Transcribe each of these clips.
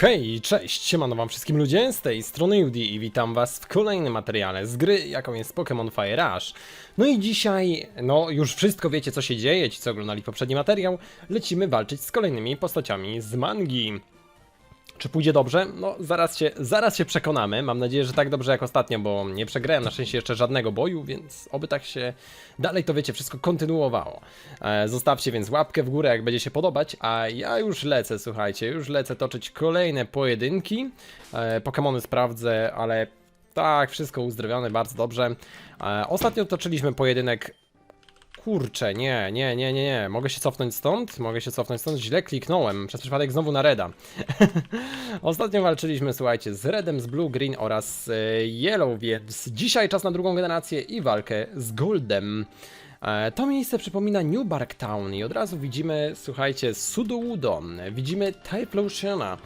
Hej, cześć, siemano wam wszystkim ludzie, z tej strony Judy i witam was w kolejnym materiale z gry, jaką jest Pokémon Fire Rush. No i dzisiaj, no już wszystko wiecie co się dzieje, ci co oglądali poprzedni materiał, lecimy walczyć z kolejnymi postaciami z mangi. Czy pójdzie dobrze? No, zaraz się, zaraz się przekonamy. Mam nadzieję, że tak dobrze jak ostatnio, bo nie przegrałem na szczęście jeszcze żadnego boju, więc oby tak się dalej to wiecie, wszystko kontynuowało. E, zostawcie więc łapkę w górę, jak będzie się podobać, a ja już lecę, słuchajcie, już lecę toczyć kolejne pojedynki. E, sprawdzę, ale tak, wszystko uzdrowione, bardzo dobrze. E, ostatnio toczyliśmy pojedynek Kurczę, nie, nie, nie, nie, nie. Mogę się cofnąć stąd? Mogę się cofnąć stąd? Źle kliknąłem. Przez przypadek znowu na Reda. Ostatnio walczyliśmy, słuchajcie, z Redem, z Blue, Green oraz e, Yellow, więc dzisiaj czas na drugą generację i walkę z Goldem. E, To miejsce przypomina New Bark Town i od razu widzimy, słuchajcie, Sudowoodo, widzimy Typhlosiona,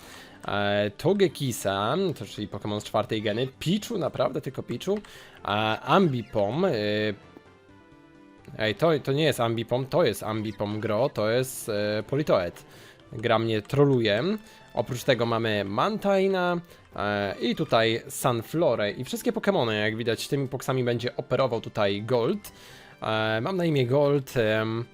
e, Togekisa, to czyli Pokémon z czwartej geny, Pichu, naprawdę tylko Pichu, e, Ambipom, e, Ej, to, to nie jest Ambipom, to jest Ambipom Gro, to jest e, Politoed. Gra mnie troluje. Oprócz tego mamy Mantaina e, i tutaj Sunflore i wszystkie Pokémony, jak widać, tymi poksami będzie operował tutaj Gold. E, mam na imię Gold. em,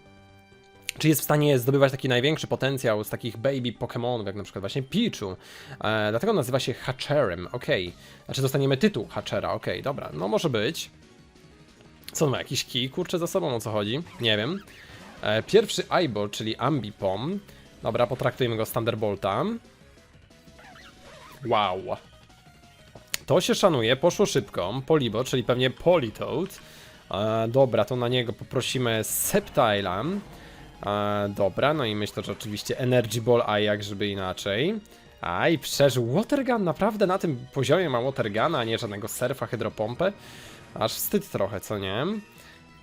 czy jest w stanie zdobywać taki największy potencjał z takich baby Pokémonów, jak na przykład właśnie Pichu. E, dlatego nazywa się Hatcherem, okej. Znaczy dostaniemy tytuł Hatchera, okej, dobra, no może być. Co on ma, jakiś kij, kurczę, za sobą, o co chodzi? Nie wiem. E, pierwszy eyeball, czyli Ambipom. Dobra, potraktujmy go z Thunderbolta. Wow. To się szanuje, poszło szybko. Polibo, czyli pewnie Politoad. E, dobra, to na niego poprosimy Septila. E, dobra, no i myślę, że oczywiście Energy Ball, a jak żeby inaczej. A i przeżył Watergun, naprawdę na tym poziomie ma Waterguna, a nie żadnego surfa, hydropompę. Aż wstyd trochę, co nie?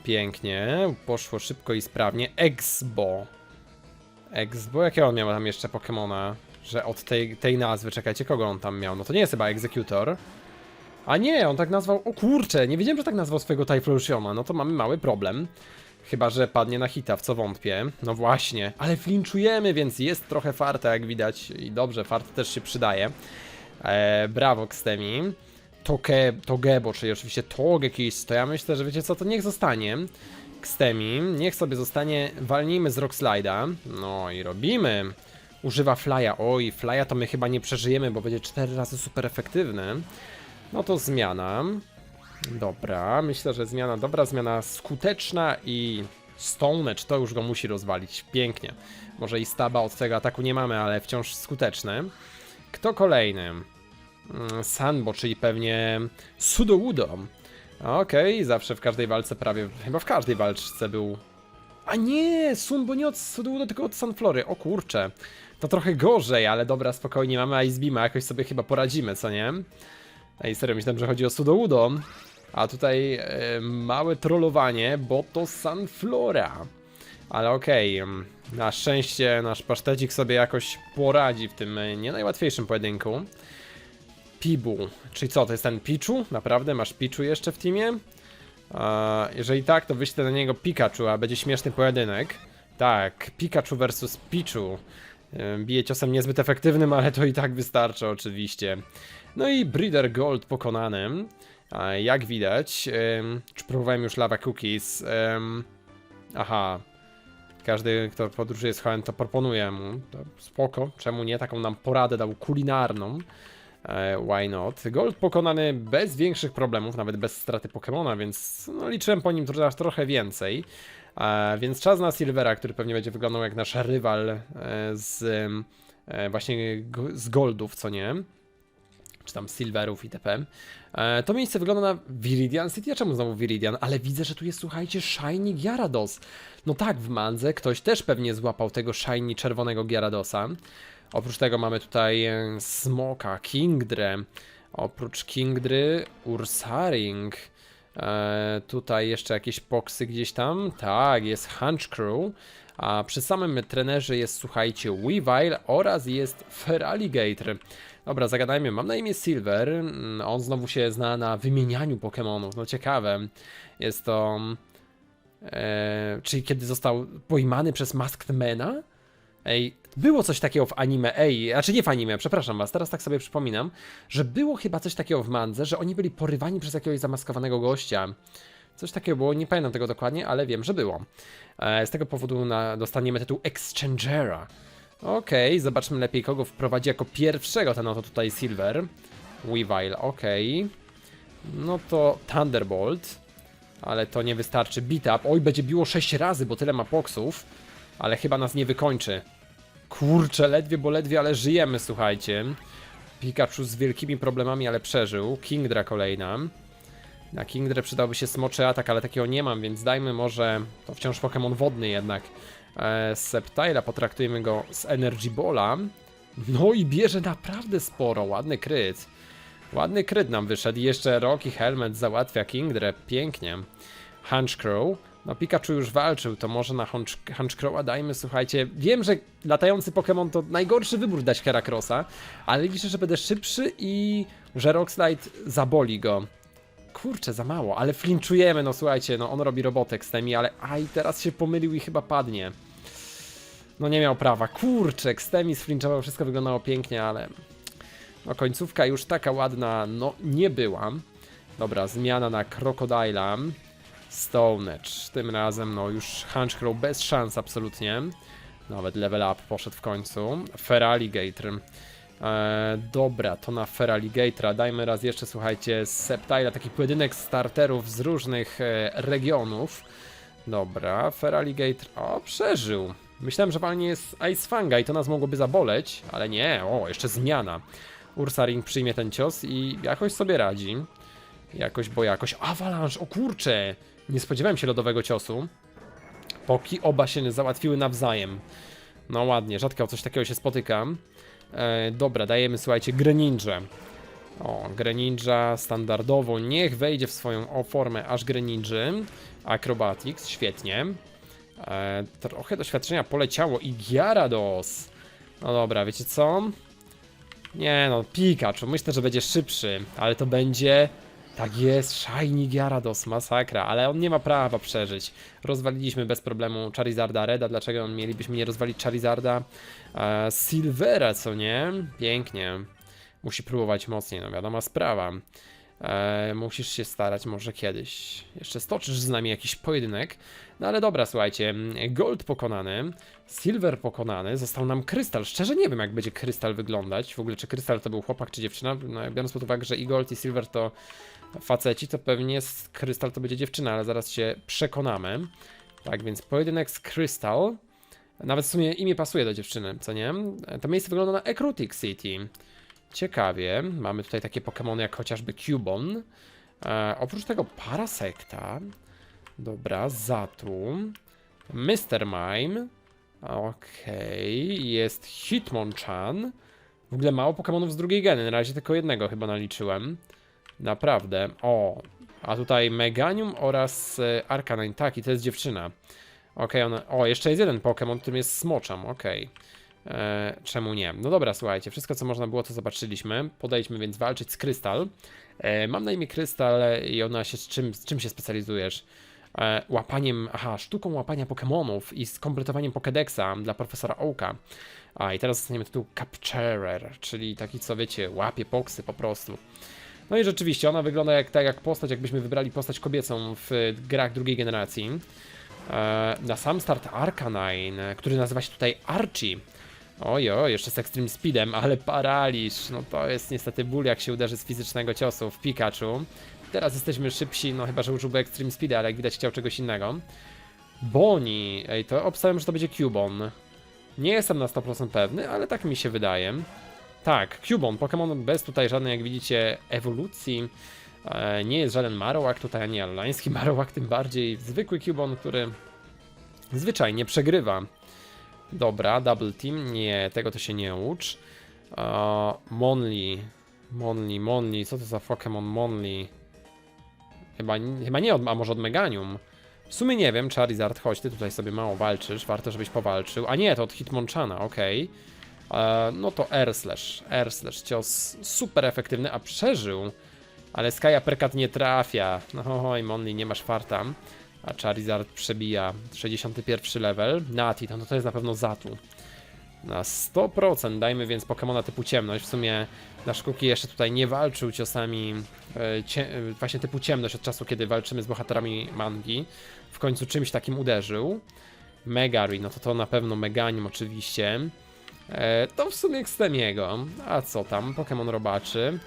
Pięknie, poszło szybko i sprawnie. Exbo. Exbo, jakiego on miał tam jeszcze Pokemona? Że od tej, tej nazwy, czekajcie, kogo on tam miał? No to nie jest chyba Executor. A nie, on tak nazwał, o kurczę, nie wiedziałem, że tak nazwał swojego Typhlosiona, no to mamy mały problem. Chyba, że padnie na hita, w co wątpię. No właśnie, ale flinczujemy, więc jest trochę farta, jak widać. I dobrze, fart też się przydaje. Eee, brawo, Kstemi. Toge, Togebo, czyli oczywiście Togekis, to ja myślę, że wiecie co, to niech zostanie. Kstemi, niech sobie zostanie, walnijmy z Rockslida. No i robimy. Używa Flya, oj, Flya to my chyba nie przeżyjemy, bo będzie 4 razy super efektywny. No to zmiana. Dobra, myślę, że zmiana, dobra zmiana, skuteczna i Stonecz, to już go musi rozwalić, pięknie. Może i staba od tego ataku nie mamy, ale wciąż skuteczny. Kto kolejny? Mm, Sanbo, czyli pewnie Sudowoodo. Okej, zawsze w każdej walce prawie, chyba w każdej walczce był... A nie, Sunbo nie od Sudowoodo, tylko od Sunflory, o kurcze. To trochę gorzej, ale dobra, spokojnie, mamy Ice Beama, jakoś sobie chyba poradzimy, co nie? Ej, serio, myślałem, że chodzi o Sudowoodo. A tutaj e, małe trollowanie, bo to Sunflora. Ale okej, em, na szczęście nasz pasztecik sobie jakoś poradzi w tym e, nie najłatwiejszym pojedynku. Pibu, czyli co, to jest ten Pichu? Naprawdę, masz Pichu jeszcze w teamie? A, jeżeli tak, to wyślę na niego Pikachu, a będzie śmieszny pojedynek. Tak, Pikachu versus Pichu. E, Bije ciosem niezbyt efektywnym, ale to i tak wystarczy oczywiście. No i Breeder Gold pokonanym. A, Jak widać, em, czy próbowałem już Lava Cookies? em, Aha, każdy, kto podróżuje z Hoenn, to proponuje mu. To spoko, czemu nie? Taką nam poradę dał kulinarną. E, why not? Gold pokonany bez większych problemów, nawet bez straty Pokemona, więc no, liczyłem po nim tro trochę więcej. E, więc czas na Silvera, który pewnie będzie wyglądał jak nasz rywal e, z właśnie z Goldów, co nie? Czy tam Silverów itp. E, to miejsce wygląda na Viridian City. A czemu znowu Viridian? Ale widzę, że tu jest, słuchajcie, Shiny Gyarados. No tak, w Mandze ktoś też pewnie złapał tego Shiny czerwonego Gyaradosa. Oprócz tego mamy tutaj e, Smoka, Kingdre. Oprócz Kingdry, Ursaring. E, tutaj jeszcze jakieś poksy gdzieś tam. Tak, jest Hunchcrew. A przy samym trenerze jest, słuchajcie, Weavile oraz jest Feraligatr. Dobra, zagadajmy. Mam na imię Silver. Mm, On znowu się zna na wymienianiu Pokémonów. No ciekawe. Jest to... E, czyli kiedy został pojmany przez Masked Mana? Ej, Było coś takiego w anime, ej, znaczy nie w anime, przepraszam was, teraz tak sobie przypominam, że było chyba coś takiego w mandze, że oni byli porywani przez jakiegoś zamaskowanego gościa. Coś takiego było, nie pamiętam tego dokładnie, ale wiem, że było. E, z tego powodu na, dostaniemy tytuł Exchangera. Okej, zobaczmy lepiej kogo wprowadzi jako pierwszego ten oto tutaj Silver. Weavile, okej. No to Thunderbolt. Ale to nie wystarczy. Beat up. Oj, będzie biło 6 razy, bo tyle ma poksów. Ale chyba nas nie wykończy. Kurczę, ledwie, bo ledwie, ale żyjemy, słuchajcie. Pikachu z wielkimi problemami, ale przeżył. Kingdra kolejna. Na Kingdra przydałby się smoczy atak, ale takiego nie mam, więc dajmy może... To wciąż Pokémon wodny jednak. E, Sceptila, potraktujemy go z Energy Balla. No i bierze naprawdę sporo, ładny kryt. Ładny kryt nam wyszedł i jeszcze Rocky Helmet załatwia Kingdra, pięknie. Hunchcrow, no Pikachu już walczył, to może na Hunch- Hunchcrowa dajmy, słuchajcie, wiem, że latający Pokémon to najgorszy wybór dać Heracrossa, ale liczę, że będę szybszy i że Rockslide zaboli go. Kurczę, za mało, ale flinczujemy, no słuchajcie, no on robi robotek z tymi, ale aj, teraz się pomylił i chyba padnie. No nie miał prawa, kurczę, Xtemis flinczował, wszystko wyglądało pięknie, ale no końcówka już taka ładna, no nie była. Dobra, zmiana na Crocodila. Stonecz. Tym razem no już Hunchcrow bez szans absolutnie. Nawet level up poszedł w końcu. Feraligatr. Eee, dobra, to na Feraligatora dajmy raz jeszcze, słuchajcie, z taki pojedynek starterów z różnych e, regionów. Dobra, Feraligator, o, przeżył. Myślałem, że walnie jest Ice Fanga i to nas mogłoby zaboleć, ale nie, o, jeszcze zmiana. Ursaring przyjmie ten cios i jakoś sobie radzi. Jakoś, bo jakoś. Avalanche, o kurcze! Nie spodziewałem się lodowego ciosu. Poki oba się załatwiły nawzajem. No ładnie, rzadko o coś takiego się spotykam. E, dobra, dajemy, słuchajcie, Greninja. O, Greninja standardowo, niech wejdzie w swoją o, formę aż Greninja. Acrobatics, świetnie. E, trochę doświadczenia poleciało i Gyarados. No dobra, wiecie co? Nie no, Pikachu, myślę, że będzie szybszy, ale to będzie... Tak jest, Shiny Gyarados, masakra, ale on nie ma prawa przeżyć. Rozwaliliśmy bez problemu Charizarda Reda, dlaczego mielibyśmy nie rozwalić Charizarda e, Silvera, co nie? Pięknie. Musi próbować mocniej, no wiadoma sprawa. E, musisz się starać może kiedyś. Jeszcze stoczysz z nami jakiś pojedynek. No ale dobra, słuchajcie. Gold pokonany, Silver pokonany, został nam Krystal. Szczerze nie wiem, jak będzie Krystal wyglądać. W ogóle, czy Krystal to był chłopak, czy dziewczyna. No, biorąc pod uwagę, że i Gold, i Silver to faceci, to pewnie z Krystal to będzie dziewczyna, ale zaraz się przekonamy. Tak więc pojedynek z Krystal. Nawet w sumie imię pasuje do dziewczyny, co nie? To miejsce wygląda na Ekrutic City. Ciekawie. Mamy tutaj takie Pokémony jak chociażby Cubon. E, oprócz tego Parasekta. Dobra, Zatu. Mr. Mime. Okej, jest Hitmonchan. W ogóle mało Pokémonów z drugiej geny, na razie tylko jednego chyba naliczyłem. Naprawdę. O, a tutaj Meganium oraz e, Arcanine. Tak, i to jest dziewczyna. Okej, ona... O, jeszcze jest jeden Pokémon, którym jest Smoczam, okej. E, czemu nie? No dobra, słuchajcie, wszystko co można było to zobaczyliśmy. Podejdźmy więc walczyć z Krystal. E, mam na imię Krystal i ona się z czym, z czym się specjalizujesz? Łapaniem, aha, sztuką łapania Pokémonów i z kompletowaniem Pokédexa dla profesora Oaka. A i teraz dostaniemy tytuł Capturer, czyli taki co wiecie, łapie poksy po prostu. No i rzeczywiście, ona wygląda jak, tak jak postać, jakbyśmy wybrali postać kobiecą w grach drugiej generacji. E, na sam start Arcanine, który nazywa się tutaj Archie. Ojo, jeszcze z Extreme Speedem, ale paraliż. No to jest niestety ból, jak się uderzy z fizycznego ciosu w Pikachu. Teraz jesteśmy szybsi, no chyba, że użyłby Extreme Speeda, ale jak widać chciał czegoś innego. Boni, ej, to obstawiam, że to będzie Cubon. Nie jestem na 100% pewny, ale tak mi się wydaje. Tak, Cubon, Pokémon bez tutaj żadnej, jak widzicie, ewolucji. E, nie jest żaden Marowak tutaj, ani Alański Marowak, tym bardziej zwykły Cubon, który zwyczajnie przegrywa. Dobra, double team, nie, tego to się nie ucz. Uh, Monly, Monly, Monly, co to za Pokémon Monly? Chyba, chyba nie, od, a może od Meganium. W sumie nie wiem, Charizard, chodź, ty tutaj sobie mało walczysz, warto żebyś powalczył. A nie, to od Hitmonchana, okej. Okay. No to Air Slash, Air Slash, cios super efektywny, a przeżył. Ale Sky Uppercut nie trafia. No oj, Monly, nie masz farta. A Charizard przebija 61 level. Nati, no to jest na pewno Zatu. Na 100% dajmy więc Pokemona typu ciemność. W sumie nasz Kuki jeszcze tutaj nie walczył ciosami e, cie, e, właśnie typu ciemność od czasu, kiedy walczymy z bohaterami mangi. W końcu czymś takim uderzył. Megari, no to to na pewno Meganim oczywiście. E, to w sumie Xtemiego. A co tam? Pokémon robaczy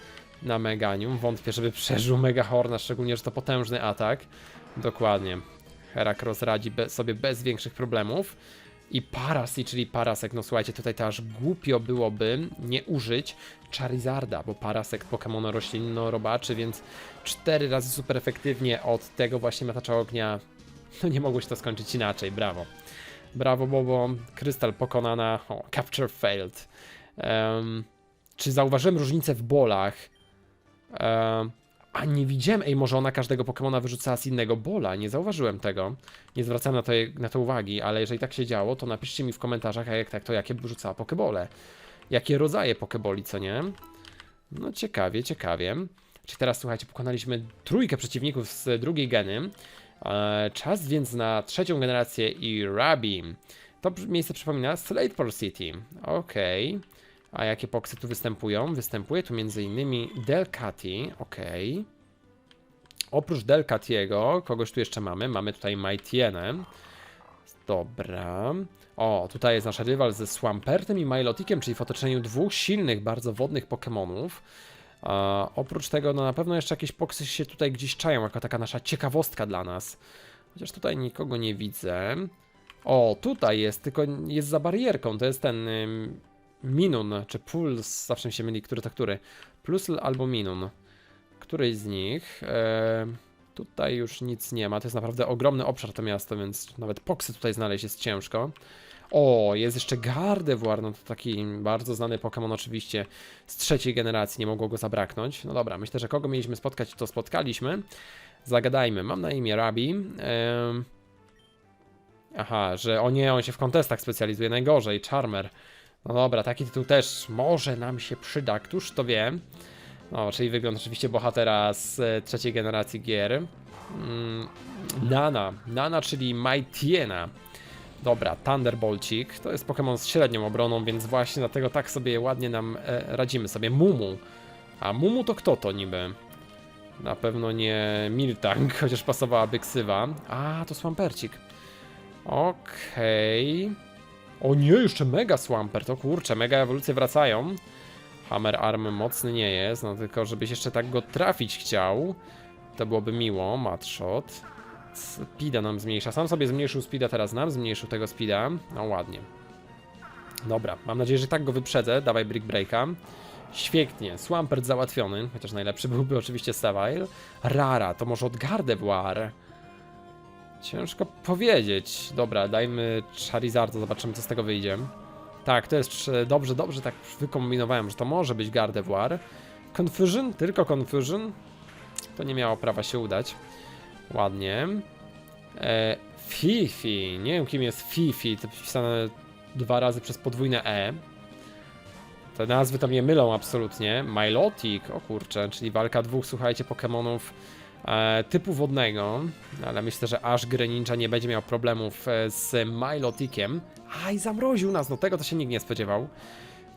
na Meganium. Wątpię, żeby przeżył Megahorna, szczególnie, że to potężny atak. Dokładnie. Heracross radzi be sobie bez większych problemów. I Parasi, czyli Parasek, no słuchajcie, tutaj to aż głupio byłoby nie użyć Charizarda, bo Parasek Pokémon roślinno-robaczy, więc cztery razy super efektywnie od tego właśnie Matacza Ognia. No nie mogło się to skończyć inaczej, brawo. Brawo, Bobo. Krystal pokonana. O, capture failed. Em, czy zauważyłem różnicę w bolach? Em, a nie widziałem, ej, może ona każdego Pokemona wyrzucała z innego bola. Nie zauważyłem tego. Nie zwracałem na to, na to uwagi, ale jeżeli tak się działo, to napiszcie mi w komentarzach, a jak tak, to jakie wyrzucała Pokebole. Jakie rodzaje Pokeboli, co nie? No ciekawie, ciekawie. Czyli teraz, słuchajcie, pokonaliśmy trójkę przeciwników z drugiej geny. E, Czas więc na trzecią generację i Rabi. To miejsce przypomina Slateport City. Okej. A jakie poksy tu występują? Występuje tu m.in. Delcati. Okej. Oprócz Delcatiego, kogoś tu jeszcze mamy. Mamy tutaj Mightienę. Dobra. O, tutaj jest nasz rywal ze Swampertem i Milotikiem, czyli w otoczeniu dwóch silnych, bardzo wodnych Pokemonów. A oprócz tego, no na pewno jeszcze jakieś poksy się tutaj gdzieś czają, jako taka nasza ciekawostka dla nas. Chociaż tutaj nikogo nie widzę. O, tutaj jest, tylko jest za barierką. To jest ten Minun, czy Puls, zawsze mi się myli, który to który. Plus albo Minun. Któryś z nich. E, tutaj już nic nie ma. To jest naprawdę ogromny obszar to miasto, więc nawet poksy tutaj znaleźć jest ciężko. O, jest jeszcze Gardevoir, no to taki bardzo znany Pokémon oczywiście z trzeciej generacji, nie mogło go zabraknąć. No dobra, myślę, że kogo mieliśmy spotkać, to spotkaliśmy. Zagadajmy, mam na imię Rabi. Em, Aha, że o nie, on się w kontestach specjalizuje, najgorzej, Charmer. No dobra, taki tytuł też może nam się przyda, któż to wie. No, czyli wygląd oczywiście bohatera z e, trzeciej generacji gier. Mm, Nana, Nana, czyli Mightiena. Dobra, Thunderbolcik. To jest Pokémon z średnią obroną, więc właśnie dlatego tak sobie ładnie nam e, radzimy sobie. Mumu. A Mumu to kto to niby? Na pewno nie Miltank, chociaż pasowałaby ksywa. A, to Swampercik. Okej. O nie, jeszcze Mega Swampert. To kurczę, Mega ewolucje wracają. Hammer Arm mocny nie jest, no tylko żebyś jeszcze tak go trafić chciał. To byłoby miło. Matshot. Speeda nam zmniejsza. Sam sobie zmniejszył speeda, teraz nam zmniejszył tego speeda. No ładnie. Dobra, mam nadzieję, że tak go wyprzedzę. Dawaj Brick Breaka. Świetnie, Swampert załatwiony, chociaż najlepszy byłby oczywiście Savile. Rara, to może od Gardevoir. Ciężko powiedzieć. Dobra, dajmy Charizarda, zobaczymy co z tego wyjdzie. Tak, to jest trz- dobrze, dobrze tak wykombinowałem, że to może być Gardevoir. Confusion, tylko Confusion. To nie miało prawa się udać. Ładnie. E, Fifi, nie wiem kim jest Fifi, to pisane dwa razy przez podwójne E. Te nazwy to mnie mylą absolutnie. Milotic, o kurczę, czyli walka dwóch, słuchajcie, Pokemonów e, typu wodnego. Ale myślę, że aż Greninja nie będzie miał problemów e, z Miloticiem. Aj, zamroził nas, no tego to się nikt nie spodziewał.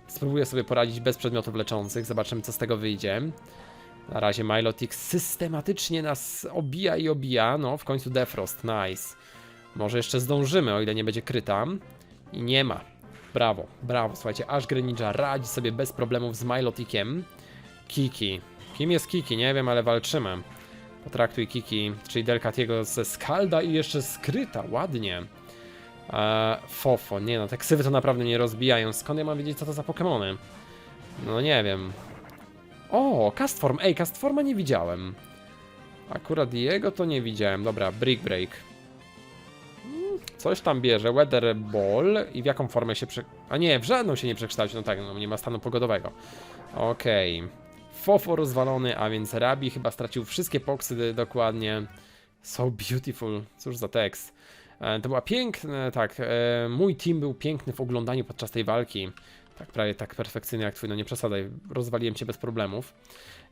Spróbuję sobie poradzić bez przedmiotów leczących, zobaczymy co z tego wyjdzie. Na razie Milotic systematycznie nas obija i obija. No, w końcu Defrost, nice. Może jeszcze zdążymy, o ile nie będzie kryta. I nie ma. Brawo, brawo, słuchajcie, aż Greninja radzi sobie bez problemów z Miloticiem. Kiki. Kim jest Kiki? Nie wiem, ale walczymy. Potraktuj Kiki, czyli Delcatiego ze Skalda i jeszcze skryta, ładnie. Eee, Fofo, nie no, te ksywy to naprawdę nie rozbijają. Skąd ja mam wiedzieć, co to za Pokemony? No nie wiem. O, Castform, ej, Castforma nie widziałem. Akurat jego to nie widziałem. Dobra, Brick Break. Mm, Coś tam bierze, Weather Ball i w jaką formę się prze... A nie, w żadną się nie przekształci, no tak, no nie ma stanu pogodowego. Okej. Fofo rozwalony, a więc Rabi chyba stracił wszystkie poksy dokładnie. So beautiful, cóż za tekst. E, To była piękna, tak, e, mój team był piękny w oglądaniu podczas tej walki. Tak, prawie tak perfekcyjny jak twój, no nie przesadzaj, rozwaliłem cię bez problemów.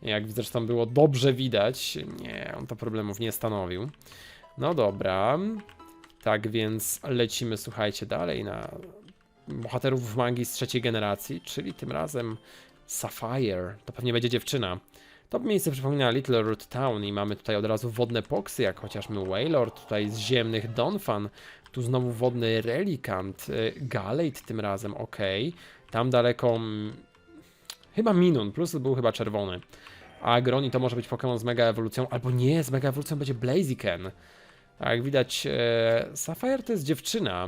Jak zresztą było dobrze widać, nie, on to problemów nie stanowił. No dobra, tak więc lecimy, słuchajcie, dalej na bohaterów w magii z trzeciej generacji, czyli tym razem Sapphire. To pewnie będzie dziewczyna. To miejsce przypomina Little Root Town i mamy tutaj od razu wodne poksy, jak chociażby Wailord, tutaj z ziemnych Donphan, tu znowu wodny Relikant, y, Galate tym razem, ok. Tam daleko mm, chyba Minun, plus był chyba czerwony. A Groni to może być Pokémon z mega ewolucją, albo nie, z mega ewolucją będzie Blaziken. A jak widać, e, Sapphire to jest dziewczyna.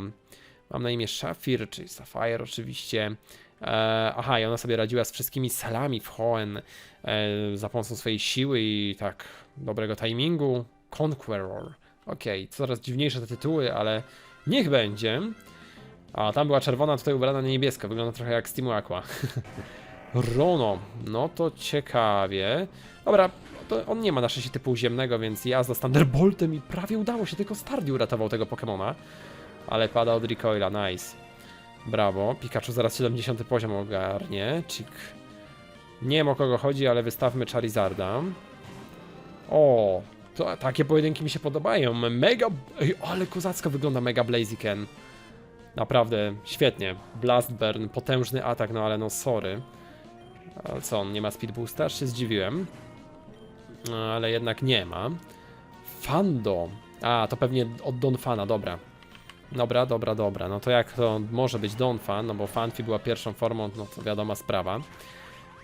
Mam na imię Shafir, czyli Sapphire oczywiście. E, aha, i ona sobie radziła z wszystkimi salami w Hoenn e, za pomocą swojej siły i tak dobrego timingu. Conqueror. Okej, coraz dziwniejsze te tytuły, ale niech będzie. A tam była czerwona, tutaj ubrana na niebiesko. Wygląda trochę jak Steam Aqua. Rono, no to ciekawie. Dobra, to on nie ma na szczęście typu ziemnego, więc jazda z Thunderboltem i prawie udało się, tylko Stardiu uratował tego Pokemona. Ale pada od recoila, nice. Brawo, Pikachu zaraz 70 poziom ogarnie, Cik. Nie wiem o kogo chodzi, ale wystawmy Charizarda. O, to, takie pojedynki mi się podobają. Mega, ej, ale kozacko wygląda Mega Blaziken. Naprawdę, świetnie. Blast Burn, potężny atak, no ale no sorry. Ale co, on nie ma speed boosta? Aż się zdziwiłem. Ale jednak nie ma. Fando. A, to pewnie od Donfana, dobra. Dobra, dobra, dobra. No to jak to może być Donfan, no bo Fanfi była pierwszą formą, no to wiadoma sprawa.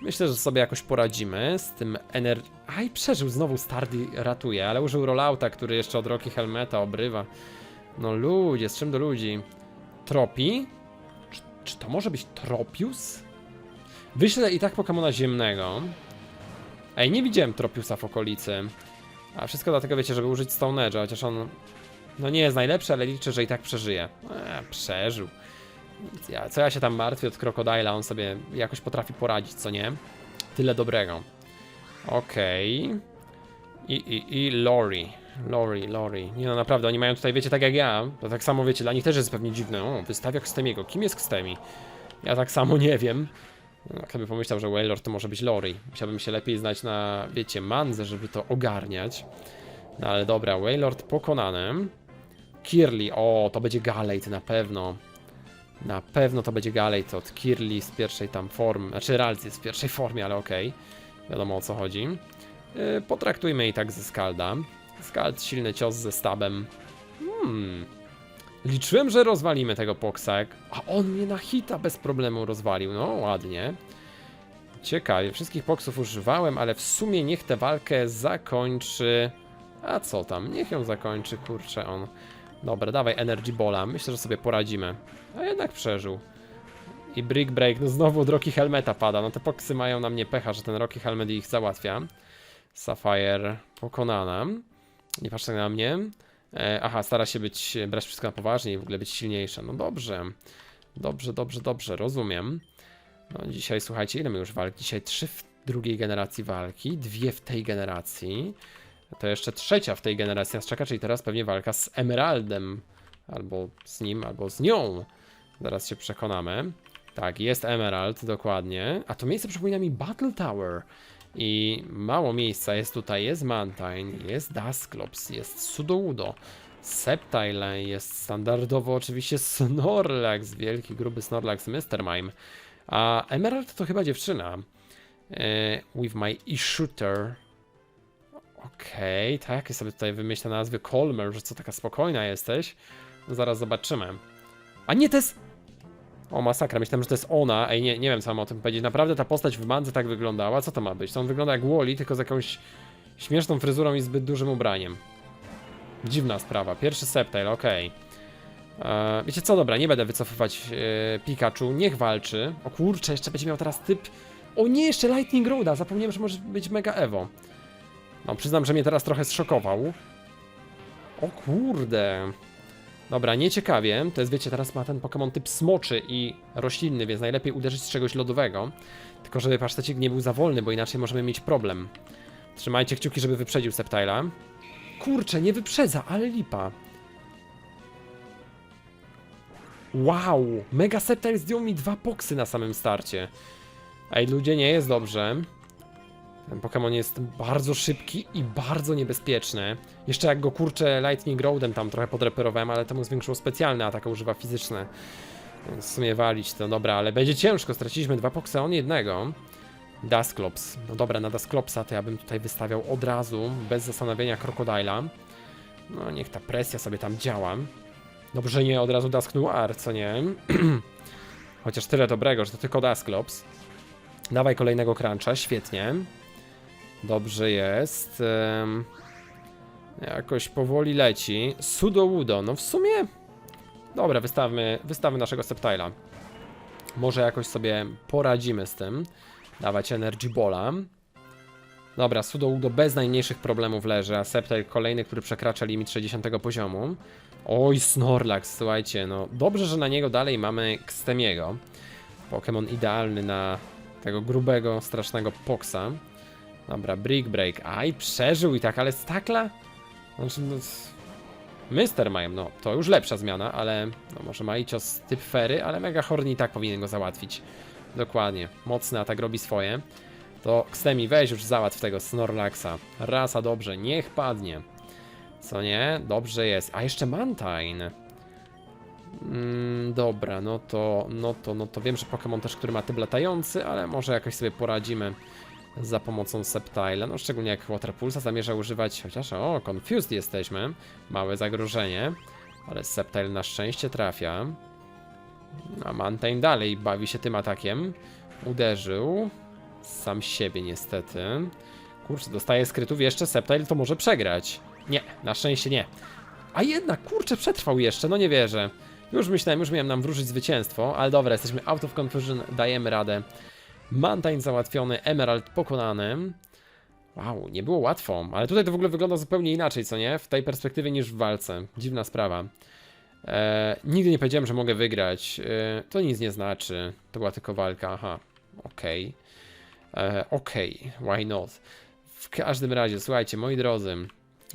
Myślę, że sobie jakoś poradzimy z tym ener... Aj, przeżył, znowu Stardy ratuje, ale użył rollouta, który jeszcze od Rocky Helmeta obrywa. No ludzie, z czym do ludzi? Tropi? Czy, czy to może być Tropius? Wyślę i tak Pokemona ziemnego. Ej, nie widziałem Tropiusa w okolicy. A wszystko dlatego, wiecie, żeby użyć Stone Edge'a, chociaż on... No nie jest najlepszy, ale liczę, że i tak przeżyje. Eee, przeżył. Ja, co ja się tam martwię od Krokodyla, on sobie jakoś potrafi poradzić, co nie? Tyle dobrego. Okej. I, i, i Lori. Lori, Lori. Nie no, naprawdę, oni mają tutaj, wiecie, tak jak ja, to tak samo, wiecie, dla nich też jest pewnie dziwne. O, wystawia Kstemiego. Kim jest Kstemi? Ja tak samo nie wiem. No, kto by pomyślał, że Wailord to może być Lori. Musiałbym się lepiej znać na, wiecie, Manze, żeby to ogarniać. No ale dobra, Wailord pokonany. Kirli, o, to będzie Galate na pewno. Na pewno to będzie Galate od Kirli z pierwszej tam formy. Znaczy Ralts jest w pierwszej formie, ale okej. Wiadomo o co chodzi. Yy, potraktujmy i tak ze Skalda. Skald, silny cios ze stabem. Hmm. Liczyłem, że rozwalimy tego Poksek, a on mnie na hita bez problemu rozwalił. No, ładnie. Ciekawie, wszystkich Poksów używałem, ale w sumie niech tę walkę zakończy... A co tam, niech ją zakończy, kurczę on. Dobra, dawaj Energy Bola, myślę, że sobie poradzimy. A jednak przeżył. I Brick Break, no znowu od Rocky Helmeta pada. No te Poksy mają na mnie pecha, że ten Rocky Helmet ich załatwia. Sapphire pokonana. Nie patrzcie na mnie. E, aha, stara się być, brać wszystko na poważnie i w ogóle być silniejsza. No dobrze. Dobrze, dobrze, dobrze, rozumiem. No dzisiaj, słuchajcie, ile my już walk? Dzisiaj trzy w drugiej generacji walki, dwie w tej generacji. To jeszcze trzecia w tej generacji nas czeka, czyli teraz pewnie walka z Emeraldem. Albo z nim, albo z nią. Zaraz się przekonamy. Tak, jest Emerald, dokładnie. A to miejsce przypomina mi Battle Tower. I mało miejsca jest tutaj, jest Mantine, jest Dusclops, jest Sudoudo, Sceptile, jest standardowo oczywiście Snorlax, wielki, gruby Snorlax, Mr. Mime, a Emerald to chyba dziewczyna. E, with my e-shooter. Okej, okay, tak, ja sobie tutaj wymyślę nazwy Colmer, że co taka spokojna jesteś. No zaraz zobaczymy. A nie, to jest... O, masakra, myślałem, że to jest ona. Ej, nie, nie wiem, co mam o tym powiedzieć. Naprawdę ta postać w mandze tak wyglądała. Co to ma być? To on wygląda jak Wally, tylko z jakąś śmieszną fryzurą i zbyt dużym ubraniem. Dziwna sprawa. Pierwszy Sceptile, okej. Okay. Wiecie co, dobra, nie będę wycofywać e, Pikachu. Niech walczy. O kurczę, jeszcze będzie miał teraz typ... O nie, jeszcze Lightning Roda. Zapomniałem, że może być Mega Evo. No, przyznam, że mnie teraz trochę zszokował. O kurde. Dobra, nieciekawie. To jest, wiecie, teraz ma ten Pokémon typ smoczy i roślinny, więc najlepiej uderzyć z czegoś lodowego. Tylko żeby pasztecik nie był za wolny, bo inaczej możemy mieć problem. Trzymajcie kciuki, żeby wyprzedził Septile'a. Kurczę, nie wyprzedza, ale lipa. Wow, Mega Septile zdjął mi dwa poksy na samym starcie. Ej, ludzie, nie jest dobrze. Ten Pokémon jest bardzo szybki i bardzo niebezpieczny. Jeszcze jak go kurczę Lightning Roadem tam trochę podreperowałem, ale temu zwiększyło specjalny atak, używa fizyczny. Więc w sumie walić to dobra, ale będzie ciężko. Straciliśmy dwa poksy, a on jednego. Dusklops. No dobra, na Dusklopsa to ja bym tutaj wystawiał od razu, bez zastanowienia krokodyla. No niech ta presja sobie tam działa. Dobrze nie od razu Dusk Noir, co nie? Chociaż tyle dobrego, że to tylko Dusklops. Dawaj kolejnego cruncha, świetnie. Dobrze jest. jakoś powoli leci. Sudo Udo, no w sumie... Dobra, wystawmy, wystawmy naszego Septila. Może jakoś sobie poradzimy z tym. Dawać Energy Bola. Dobra, Sudo Udo bez najmniejszych problemów leży, a Septile kolejny, który przekracza limit 60 poziomu. Oj, Snorlax, słuchajcie, no dobrze, że na niego dalej mamy Xtemiego. Pokémon idealny na tego grubego, strasznego Poxa. Dobra, Brick Break. Aj, przeżył i tak, ale Stakla? Znaczy, no... Mister Mime, no to już lepsza zmiana, ale no, może ma i cios typ fery, ale Mega Horn i tak powinien go załatwić. Dokładnie, mocny atak robi swoje. To Xtemi, weź już załatw tego Snorlaxa. Rasa dobrze, niech padnie. Co nie? Dobrze jest. A jeszcze Mantine. Mm, dobra, no to, no to, no to wiem, że Pokémon też, który ma typ latający, ale może jakoś sobie poradzimy za pomocą Septile. No szczególnie jak Waterpulsa zamierza używać, chociaż o, Confused jesteśmy. Małe zagrożenie, ale Septile na szczęście trafia. A Mantine dalej bawi się tym atakiem. Uderzył. Sam siebie niestety. Kurczę, dostaje skrytów jeszcze Septile, to może przegrać. Nie, na szczęście nie. A jednak, kurczę, przetrwał jeszcze, no nie wierzę. Już myślałem, już miałem nam wróżyć zwycięstwo, ale dobra, jesteśmy out of confusion, dajemy radę. Mantine załatwiony, Emerald pokonany. Wow, nie było łatwo, ale tutaj to w ogóle wygląda zupełnie inaczej, co nie? W tej perspektywie niż w walce. Dziwna sprawa. E, nigdy nie powiedziałem, że mogę wygrać. E, to nic nie znaczy. To była tylko walka, aha. Okej. E, Okej, why not? W każdym razie, słuchajcie, moi drodzy,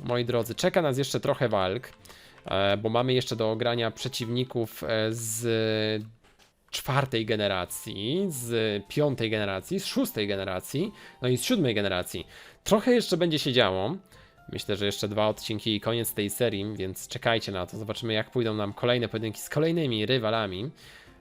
moi drodzy, czeka nas jeszcze trochę walk, e, bo mamy jeszcze do ogrania przeciwników e, z czwartej generacji, z piątej generacji, z szóstej generacji, no i z siódmej generacji. Trochę jeszcze będzie się działo. Myślę, że jeszcze dwa odcinki i koniec tej serii, więc czekajcie na to. Zobaczymy, jak pójdą nam kolejne pojedynki z kolejnymi rywalami.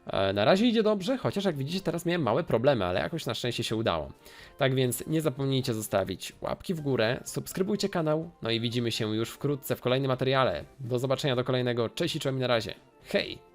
E, Na razie idzie dobrze, chociaż jak widzicie, teraz miałem małe problemy, ale jakoś na szczęście się udało. Tak więc nie zapomnijcie zostawić łapki w górę, subskrybujcie kanał, no i widzimy się już wkrótce w kolejnym materiale. Do zobaczenia do kolejnego. Cześć i czołem na razie. Hej!